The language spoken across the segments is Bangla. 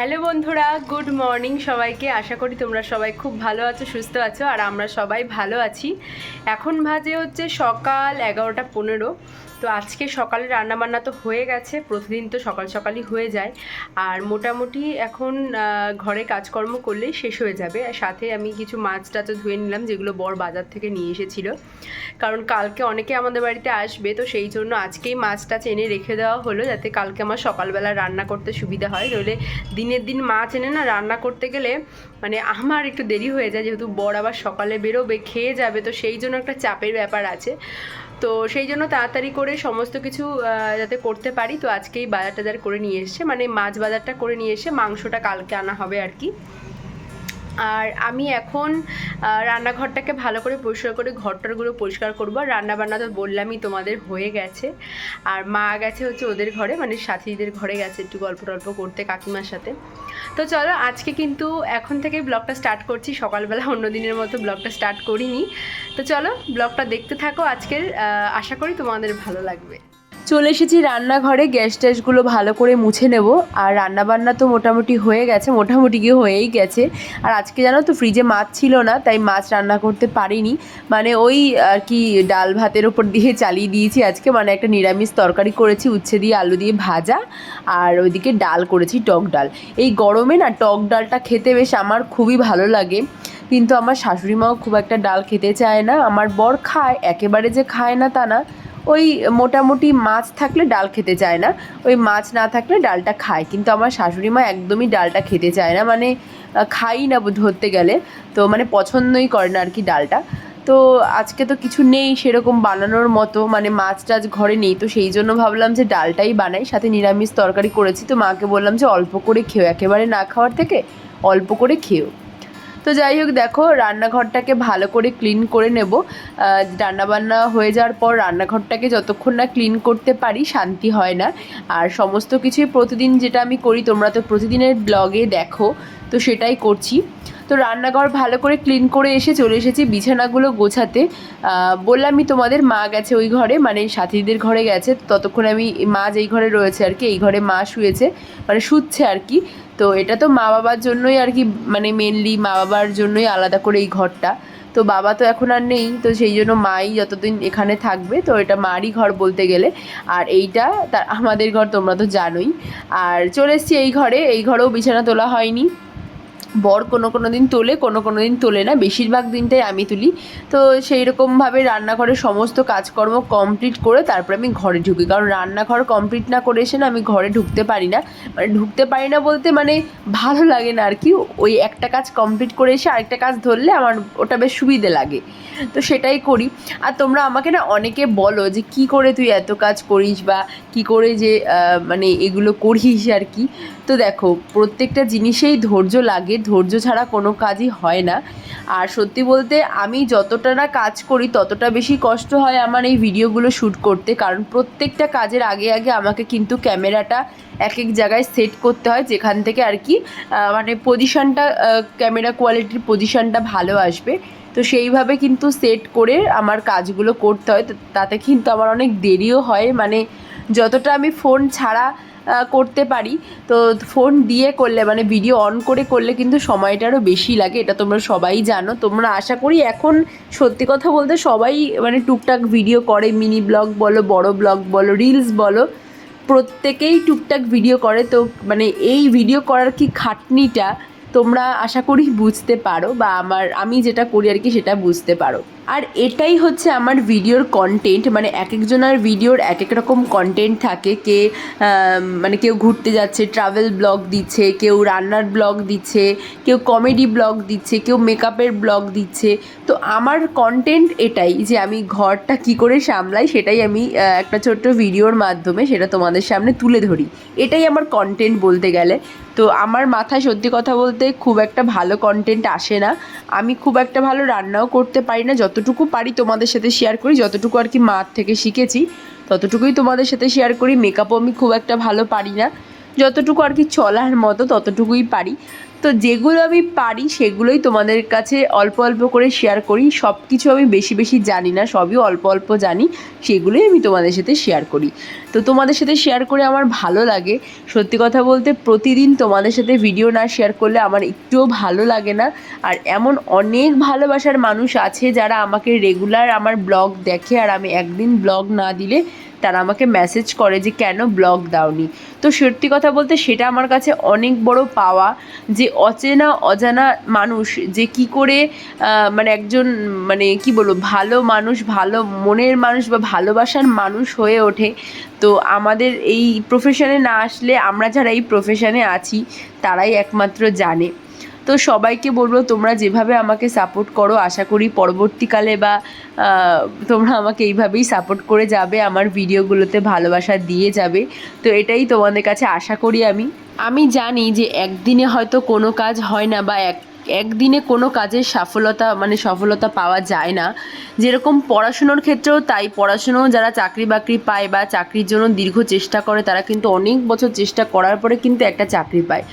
হ্যালো বন্ধুরা, গুড মর্নিং সবাইকে। আশা করি তোমরা সবাই খুব ভালো আছো, সুস্থ আছো, আর আমরা সবাই ভালো আছি। এখন ভাজে হচ্ছে সকাল এগারোটা পনেরো। তো আজকে সকালে রান্নাবান্না তো হয়ে গেছে, প্রতিদিন তো সকাল সকালই হয়ে যায়। আর মোটামুটি এখন ঘরে কাজকর্ম করলেই শেষ হয়ে যাবে। আর সাথে আমি কিছু মাছ টাছও ধুয়ে নিলাম, যেগুলো বর বাজার থেকে নিয়ে এসেছিল। কারণ কালকে অনেকে আমাদের বাড়িতে আসবে, তো সেই জন্য আজকেই মাছটা এনে রেখে দেওয়া হলো যাতে কালকে আমার সকালবেলা রান্না করতে সুবিধা হয়। নইলে দিনের দিন মাছ এনে না রান্না করতে গেলে মানে আমার একটু দেরি হয়ে যায়, যেহেতু বর আবার সকালে বেরোবে, খেয়ে যাবে, তো সেই জন্য একটা চাপের ব্যাপার আছে। তো সেই জন্য তাড়াতাড়ি করে সমস্ত কিছু যাতে করতে পারি, তো আজকেই বাজার টাজার করে নিয়ে এসছে। মানে মাছ বাজারটা করে নিয়ে এসে মাংসটা কালকে আনা হবে আর কি। আর আমি এখন রান্নাঘরটাকে ভালো করে পরিষ্কার করে ঘরটারগুলো পরিষ্কার করব। আর রান্নাবান্না তো বললামই তোমাদের হয়ে গেছে। আর মা গেছে হচ্ছে ওদের ঘরে মানে সাথীদের ঘরে গেছে একটু গল্প টল্প করতে কাকিমার সাথে। তো চলো, আজকে কিন্তু এখন থেকে ব্লগটা স্টার্ট করছি। সকালবেলা অন্য দিনের মতো ব্লগটা স্টার্ট করিনি। তো চলো, ব্লগটা দেখতে থাকো আজকের আশা করি তোমাদের ভালো লাগবে। চলে এসেছি রান্নাঘরে, গ্যাস ট্যাসগুলো ভালো করে মুছে নেব। আর রান্নাবান্না তো মোটামুটি হয়ে গেছে, মোটামুটি কি হয়েই গেছে। আর আজকে জানো তো ফ্রিজে মাছ ছিল না, তাই মাছ রান্না করতে পারিনি। মানে ওই আর কি ডাল ভাতের ওপর দিয়ে চালিয়ে দিয়েছি আজকে। মানে একটা নিরামিষ তরকারি করেছি, উচ্ছে দিয়ে আলু দিয়ে ভাজা। আর ওইদিকে ডাল করেছি, টক ডাল। এই গরমে না টক ডালটা খেতে বেশ আমার খুবই ভালো লাগে। কিন্তু আমার শাশুড়ি মাও খুব একটা ডাল খেতে চায় না। আমার বর খায়, একেবারে যে খায় না তা না। ওই মোটামুটি মাছ থাকলে ডাল খেতে চায় না, ওই মাছ না থাকলে ডালটা খায়। কিন্তু আমার শাশুড়ি মা একদমই ডালটা খেতে চায় না মানে খাই না ধরতে গেলে। তো মানে পছন্দই করে না আর কি ডালটা। তো আজকে তো কিছু নেই সেরকম বানানোর মতো মানে মাছ টাছ ঘরে নেই। তো সেই জন্য ভাবলাম যে ডালটাই বানাই, সাথে নিরামিষ তরকারি করেছি। তো মাকে বললাম যে অল্প করে খেও একেবারে না খাওয়ার থেকে অল্প করে খেও তো যাই হোক, দেখো, রান্নাঘরটাকে ভালো করে ক্লিন করে নেব। রান্নাবান্না হয়ে যাওয়ার পর রান্নাঘরটাকে যতক্ষণ না ক্লিন করতে পারি, শান্তি হয় না। আর সমস্ত কিছুই প্রতিদিন যেটা আমি করি, তোমরা তো প্রতিদিনের ব্লগে দেখো, তো সেটাই করছি। তো রান্নাঘর ভালো করে ক্লিন করে এসে চলে এসেছি বিছানাগুলো গোছাতে। বললামই তোমাদের মা গেছে ওই ঘরে মানে সাথীদের ঘরে গেছে, ততক্ষণ আমি মা যেই ঘরে রয়েছে আর কি, এই ঘরে মা শুয়েছে মানে শুচ্ছে আর কি। তো এটা তো মা বাবার জন্যই আর কি মানে মেনলি মা বাবার জন্যই আলাদা করে এই ঘরটা। তো বাবা তো এখন আর নেই, তো সেই জন্য মাই যতদিন এখানে থাকবে, তো এটা মারই ঘর বলতে গেলে। আর এইটা তার আমাদের ঘর তোমরা তো জানোই। আর চলে এসছি এই ঘরে, এই ঘরেও বিছানা তোলা হয়নি। বর কোনো কোনো দিন তোলে, কোনো কোনো দিন তোলে না। বেশিরভাগ দিনটাই আমি তুলি। তো সেই রকমভাবে রান্নাঘরের সমস্ত কাজকর্ম কমপ্লিট করে তারপর আমি ঘরে ঢুকি। কারণ রান্নাঘর কমপ্লিট না করে এসে না আমি ঘরে ঢুকতে পারি না। মানে ঢুকতে পারি না বলতে মানে ভালো লাগে না আর কি ওই একটা কাজ কমপ্লিট করে এসে আরেকটা কাজ ধরলে আমার ওটা বেশ সুবিধে লাগে। তো সেটাই করি। আর তোমরা আমাকে না অনেকে বলো যে কি করে তুই এত কাজ করিস বা কি করে যে মানে এগুলো করিস আর কি। তো দেখো, প্রত্যেকটা জিনিসেই ধৈর্য লাগে ধৈর্য ছাড়া কোনো কাজই হয় না। আর সত্যি বলতে আমি যতটা না কাজ করি, ততটা বেশি কষ্ট হয় আমার এই ভিডিওগুলো শ্যুট করতে। কারণ প্রত্যেকটা কাজের আগে আগে আমাকে কিন্তু ক্যামেরাটা এক এক জায়গায় সেট করতে হয়, যেখান থেকে আর কি মানে পজিশনটা ক্যামেরা কোয়ালিটির পজিশানটা ভালো আসবে। তো সেইভাবে কিন্তু সেট করে আমার কাজগুলো করতে হয়। তাতে কিন্তু আমার অনেক দেরিও হয়। মানে যতটা আমি ফোন ছাড়া করতে পারি। তো ফোন দিয়ে করলে মানে ভিডিও অন করে করলে কিন্তু সময়টারও বেশি লাগে, এটা তোমরা সবাই জানো। তোমরা আশা করি এখন সত্যি কথা বলতে সবাই মানে টুকটাক ভিডিও করে মিনি ব্লগ বলো, বড় ব্লগ বলো রিলস বলো, প্রত্যেকেই টুকটাক ভিডিও করে। তো মানে এই ভিডিও করার কি খাটনিটা তোমরা আশা করি বুঝতে পারো, বা আমার, আমি যেটা করি আর কি সেটা বুঝতে পারো। আর এটাই হচ্ছে আমার ভিডিওর কন্টেন্ট মানে এক একজনের ভিডিওর এক এক রকম কন্টেন্ট থাকে। কে মানে কেউ ঘুরতে যাচ্ছে ট্রাভেল ব্লগ দিচ্ছে, কেউ রান্নার ব্লগ দিচ্ছে, কেউ কমেডি ব্লগ দিচ্ছে, কেউ মেকআপের ব্লগ দিচ্ছে। তো আমার কন্টেন্ট এটাই যে আমি ঘরটা কি করে সামলাই, সেটাই আমি একটা ছোট্ট ভিডিওর মাধ্যমে সেটা তোমাদের সামনে তুলে ধরি। এটাই আমার কন্টেন্ট বলতে গেলে। তো আমার মাথায় সত্যি কথা বলতে খুব একটা ভালো কন্টেন্ট আসে না। আমি খুব একটা ভালো রান্নাও করতে পারি না যতটুকু পারি তোমাদের সাথে শেয়ার করি, যতটুকু আর কি মার থেকে শিখেছি, ততটুকুই তোমাদের সাথে শেয়ার করি। মেকআপও আমি খুব একটা ভালো পারি না। যতটুকু আর কি চলার মতো, ততটুকুই পারি। তো যেগুলো আমি পারি সেগুলোই তোমাদের কাছে অল্প অল্প করে শেয়ার করি। সব কিছু আমি বেশি বেশি জানি না, সবই অল্প অল্প জানি, সেগুলোই আমি তোমাদের সাথে শেয়ার করি। তো তোমাদের সাথে শেয়ার করে আমার ভালো লাগে। সত্যি কথা বলতে প্রতিদিন তোমাদের সাথে ভিডিও না শেয়ার করলে আমার একটুও ভালো লাগে না। আর এমন অনেক ভালোবাসার মানুষ আছে যারা আমাকে রেগুলার আমার ব্লগ দেখে আর আমি একদিন ব্লগ না দিলে তারা আমাকে মেসেজ করে যে, কেন ব্লগ দাওনি? তো সত্যি কথা বলতে সেটা আমার কাছে অনেক বড় পাওয়া যে, অচেনা, অজানা মানুষ যে কি করে মানে একজন মানে কি বলব, ভালো মানুষ, ভালো মনের মানুষ বা ভালোবাসার মানুষ হয়ে ওঠে। তো আমাদের এই প্রফেশনে না আসলে আমরা যারা এই প্রফেশনে আছি, তারাই একমাত্র জানে। তো সবাইকে বলব, তোমরা যেভাবে আমাকে সাপোর্ট করো, আশা করি পরবর্তীকালে বা তোমরা আমাকে এইভাবেই সাপোর্ট করে যাবে, আমার ভিডিওগুলোতে ভালোবাসা দিয়ে যাবে। তো এটাই তোমাদের কাছে আশা করি আমি। আমি জানি যে একদিনে হয়তো কোনো কাজ হয় না বা এক, একদিনে কোনো কাজের সফলতা মানে সফলতা পাওয়া যায় না। যেরকম পড়াশুনোর ক্ষেত্রেও তাই পড়াশুনো যারা চাকরি বাকরি পায় বা চাকরির জন্য দীর্ঘ চেষ্টা করে, তারা কিন্তু অনেক বছর চেষ্টা করার পরে কিন্তু একটা চাকরি পায়।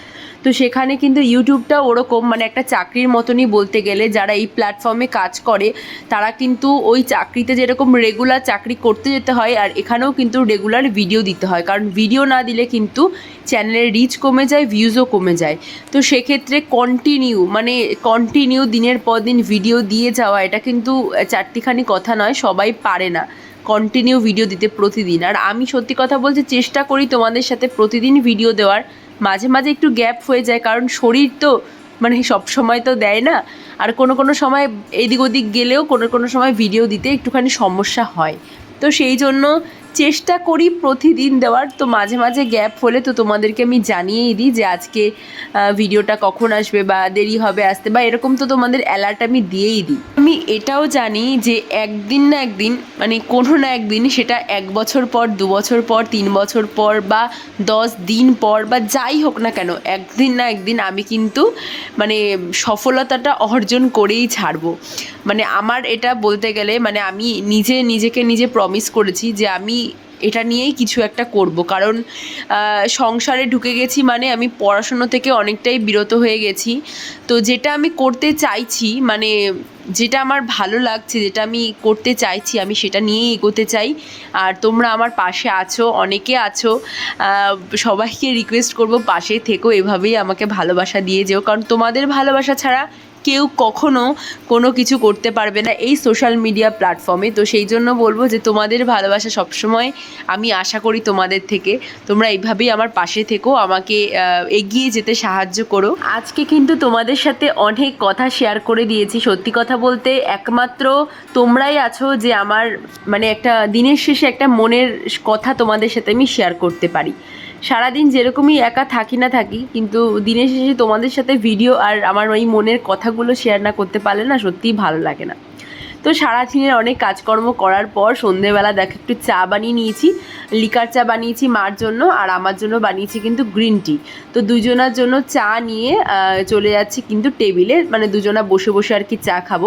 তো সেখানে কিন্তু ইউটিউবটা ওরকম মানে একটা চাকরির মতনই বলতে গেলে, যারা এই প্ল্যাটফর্মে কাজ করে, তারা কিন্তু ওই চাকরিতে যেরকম রেগুলার চাকরি করতে যেতে হয়, আর এখানেও কিন্তু রেগুলার ভিডিও দিতে হয়। কারণ ভিডিও না দিলে কিন্তু চ্যানেলের রিচ কমে যায় ভিউজও কমে যায়। তো সেক্ষেত্রে কন্টিনিউ মানে কন্টিনিউ দিনের পর দিন ভিডিও দিয়ে যাওয়া, এটা কিন্তু চারটিখানি কথা নয়, সবাই পারে না কন্টিনিউ ভিডিও দিতে প্রতিদিন। আর আমি সত্যি কথা বলছি চেষ্টা করি তোমাদের সাথে প্রতিদিন ভিডিও দেওয়ার। মাঝে মাঝে একটু গ্যাপ হয়ে যায়, কারণ শরীর তো মানে সব সময় তো দেয় না। আর কোনো কোনো সময় এদিক ওদিক গেলেও কোনো কোনো সময় ভিডিও দিতে একটুখানি সমস্যা হয়। তো সেই জন্য চেষ্টা করি প্রতিদিন দেওয়ার। তো মাঝে মাঝে গ্যাপ হলে তো তোমাদেরকে আমি জানিয়েই দিই যে আজকে ভিডিওটা কখন আসবে বা দেরি হবে আসতে বা এরকম তো তোমাদের অ্যালার্ট আমি দিয়েই দিই। আমি এটাও জানি যে একদিন না একদিন মানে কোনো না একদিন সেটা এক বছর পর, দু বছর পর, তিন বছর পর বা দশ দিন পর বা যাই হোক না কেন, একদিন না একদিন আমি কিন্তু মানে সফলতাটা অর্জন করেই ছাড়বো। মানে আমার এটা বলতে গেলে মানে আমি নিজে নিজেকে নিজে প্রমিস করেছি যে আমি এটা নিয়েই কিছু একটা করব। কারণ সংসারে ঢুকে গেছি মানে আমি পড়াশুনো থেকে অনেকটাই বিরত হয়ে গেছি। তো যেটা আমি করতে চাইছি মানে যেটা আমার ভালো লাগছে, যেটা আমি করতে চাইছি, আমি সেটা নিয়েই এগোতে চাই। আর তোমরা আমার পাশে আছো, অনেকে আছো সবাইকে রিকোয়েস্ট করব, পাশে থেকো, এভাবেই আমাকে ভালোবাসা দিয়ে যেও। কারণ তোমাদের ভালোবাসা ছাড়া কেউ কখনো কোনো কিছু করতে পারবে না এই সোশ্যাল মিডিয়া প্ল্যাটফর্মে তো সেই জন্য বলব যে তোমাদের ভালোবাসা সবসময় আমি আশা করি তোমাদের থেকে। তোমরা এইভাবেই আমার পাশে থেকো, আমাকে এগিয়ে যেতে সাহায্য করো। আজকে কিন্তু তোমাদের সাথে অনেক কথা শেয়ার করে দিয়েছি। সত্যি কথা বলতে একমাত্র তোমরাই আছো যে আমার মানে একটা দিনের শেষে একটা মনের কথা তোমাদের সাথে আমি শেয়ার করতে পারি। সারাদিন যেরকমই একা থাকি না থাকি, কিন্তু দিনের শেষে তোমাদের সাথে ভিডিও আর আমার ওই মনের কথাগুলো শেয়ার না করতে পারলে না সত্যিই ভালো লাগে না। তো সারাদিনের অনেক কাজকর্ম করার পর সন্ধেবেলা দেখো একটু চা বানিয়ে নিয়েছি, লিকার চা বানিয়েছি মার জন্য আর আমার জন্য বানিয়েছি কিন্তু গ্রিন টি। তো দুজনার জন্য চা নিয়ে চলে যাচ্ছি কিন্তু টেবিলে মানে দুজনা বসে বসে আর কি চা খাব।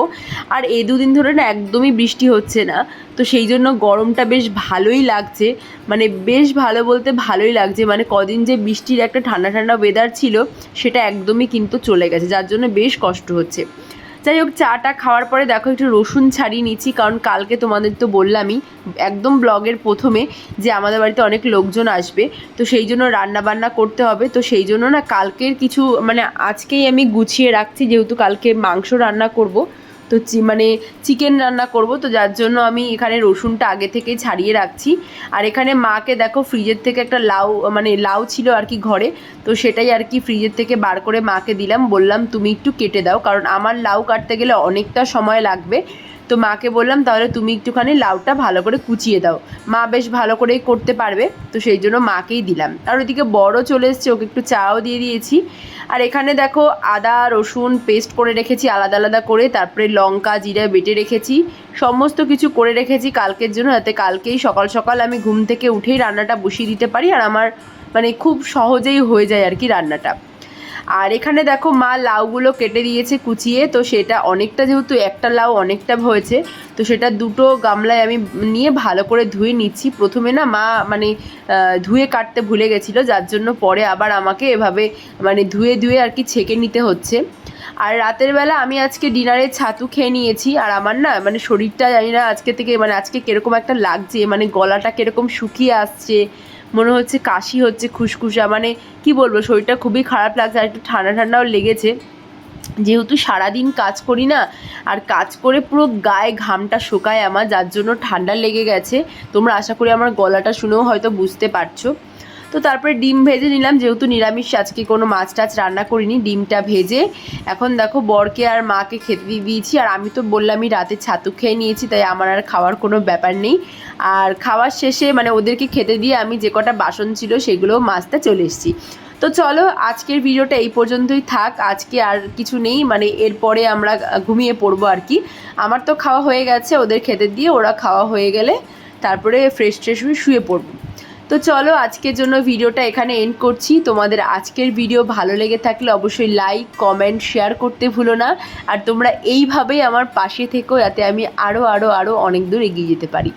আর এই দুদিন ধরে না একদমই বৃষ্টি হচ্ছে না, তো সেই জন্য গরমটা বেশ ভালোই লাগছে। মানে বেশ ভালো বলতে ভালোই লাগছে মানে কদিন যে বৃষ্টির একটা ঠান্ডা ঠান্ডা ওয়েদার ছিল, সেটা একদমই কিন্তু চলে গেছে, যার জন্য বেশ কষ্ট হচ্ছে। যাই হোক, চাটা খাওয়ার পরে দেখো একটু রসুন ছাড়িয়ে নিচ্ছি, কারণ কালকে তোমাদের তো বললামই একদম ব্লগের প্রথমে যে আমাদের বাড়িতে অনেক লোকজন আসবে, তো সেই জন্য রান্না বান্না করতে হবে। তো সেই জন্য না কালকের কিছু মানে আজকেই আমি গুছিয়ে রাখছি, যেহেতু কালকে মাংস রান্না করব। তো মানে চিকেন রান্না করব, তো যার জন্য আমি এখানে রসুনটা আগে থেকে ছাড়িয়ে রাখছি। আর এখানে মাকে দেখো ফ্রিজের থেকে একটা লাউ মানে লাউ ছিল আর কি ঘরে, তো সেটাই আর কি ফ্রিজের থেকে বার করে মাকে দিলাম। বললাম, তুমি একটু কেটে দাও, কারণ আমার লাউ কাটতে গেলে অনেকটা সময় লাগবে। তো মাকে বললাম, তাহলে তুমি একটুখানি লাউটা ভালো করে কুচিয়ে দাও। মা বেশ ভালো করেই করতে পারবে, তো সেই জন্য মাকেই দিলাম। আর ওইদিকে বড় চলে এসছে, ওকে একটু চাও দিয়ে দিয়েছি। আর এখানে দেখো আদা, রসুন পেস্ট করে রেখেছি, আলাদা আলাদা করে। তারপরে লঙ্কা, জিরা বেটে রেখেছি। সমস্ত কিছু করে রেখেছি কালকের জন্য, যাতে কালকেই সকাল সকাল আমি ঘুম থেকে উঠেই রান্নাটা বসিয়ে দিতে পারি। আর আমার মানে খুব সহজেই হয়ে যায় আর কি রান্নাটা। আর এখানে দেখো মা লাউগুলো কেটে দিয়েছে কুচিয়ে, তো সেটা অনেকটা যেহেতু একটা লাউ অনেকটা হয়েছে, তো সেটা দুটো গামলায় আমি নিয়ে ভালো করে ধুয়ে নিচ্ছি। প্রথমে না মা মানে ধুয়ে কাটতে ভুলে গেছিল, যার জন্য পরে আবার আমাকে এভাবে মানে ধুয়ে ধুয়ে আর কি ছেঁকে নিতে হচ্ছে। আর রাতের বেলা আমি আজকে ডিনারে ছাতু খেয়ে নিয়েছি, আর আমার না মানে শরীরটা জানি না আজকে থেকে মানে আজকে কীরকম একটা লাগছে মানে গলাটা কীরকম শুকিয়ে আসছে মনে হচ্ছে কাশি হচ্ছে, খুসখুসা মানে কি বলব, শরীরটা খুবই খারাপ লাগছে, আর একটু ঠান্ডা ঠান্ডাও লেগেছে। যেহেতু সারাদিন কাজ করি না, আর কাজ করে পুরো গায়ে ঘামটা শোকায় আমার, যার জন্য ঠান্ডা লেগে গেছে। তোমরা আশা করি আমার গলাটা শুনেও হয়তো বুঝতে পারছ। তো তারপরে ডিম ভেজে নিলাম, যেহেতু নিরামিষ, আজকে কোনো মাছ টাছ রান্না করিনি, ডিমটা ভেজে। এখন দেখো বরকে আর মাকে খেতে দিয়ে দিয়েছি, আর আমি তো বললামই রাতে ছাতু খেয়ে নিয়েছি, তাই আমার আর খাওয়ার কোনো ব্যাপার নেই। আর খাওয়ার শেষে মানে ওদেরকে খেতে দিয়ে আমি যে কটা বাসন ছিল সেগুলো মাজতে চলে এসেছি। তো চলো, আজকের ভিডিওটা এই পর্যন্তই থাক, আজকে আর কিছু নেই মানে এরপরে আমরা ঘুমিয়ে পড়ব আর কি। আমার তো খাওয়া হয়ে গেছে, ওদের খেতে দিয়ে ওরা খাওয়া হয়ে গেলে তারপরে ফ্রেশ ট্রেশ হয়ে শুয়ে পড়ব। তো চলো আজকের জন্য ভিডিওটা এখানে এন্ড করছি। তোমাদের আজকের ভিডিও ভালো লেগে থাকলে অবশ্যই লাইক কমেন্ট শেয়ার করতে ভুলো না। আর তোমরা এইভাবেই আমার পাশে থেকো, যাতে আমি আরও আরও আরও অনেক দূর এগিয়ে যেতে পারি।